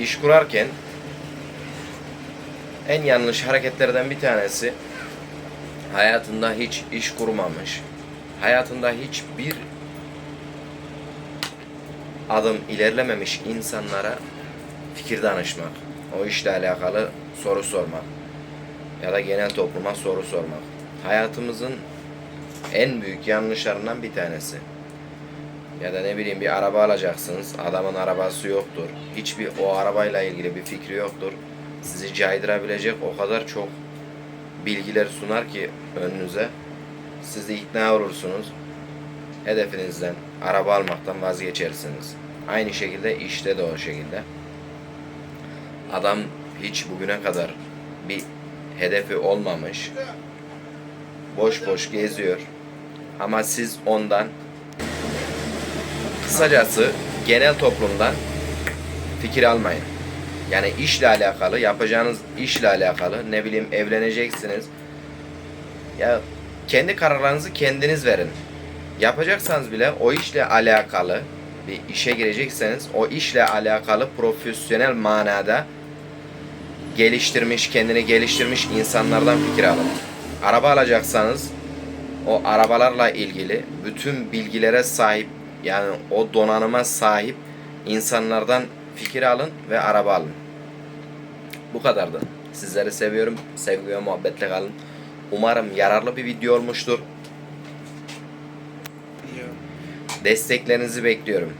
iş kurarken en yanlış hareketlerden bir tanesi hayatında hiç iş kurmamış, hayatında hiçbir adım ilerlememiş insanlara fikir danışmak, o işle alakalı soru sormak ya da genel topluma soru sormak. Hayatımızın en büyük yanlışlarından bir tanesi. Ya da ne bileyim bir araba alacaksınız. Adamın arabası yoktur. Hiçbir o arabayla ilgili bir fikri yoktur. Sizi caydırabilecek o kadar çok bilgiler sunar ki önünüze. Siz de ikna olursunuz. Hedefinizden, araba almaktan vazgeçersiniz. Aynı şekilde işte de o şekilde. Adam hiç bugüne kadar bir hedefi olmamış. Boş boş geziyor. Ama siz ondan kısacası genel toplumdan fikir almayın. Yani işle alakalı, yapacağınız işle alakalı, ne bileyim evleneceksiniz. Ya kendi kararlarınızı kendiniz verin. Yapacaksanız bile o işle alakalı bir işe girecekseniz o işle alakalı profesyonel manada geliştirmiş, kendini geliştirmiş insanlardan fikir alın. Araba alacaksanız o arabalarla ilgili bütün bilgilere sahip yani o donanıma sahip insanlardan fikir alın ve araba alın. Bu kadardı. Sizleri seviyorum. Sevgi ve muhabbetle kalın. Umarım yararlı bir video olmuştur. Desteklerinizi bekliyorum.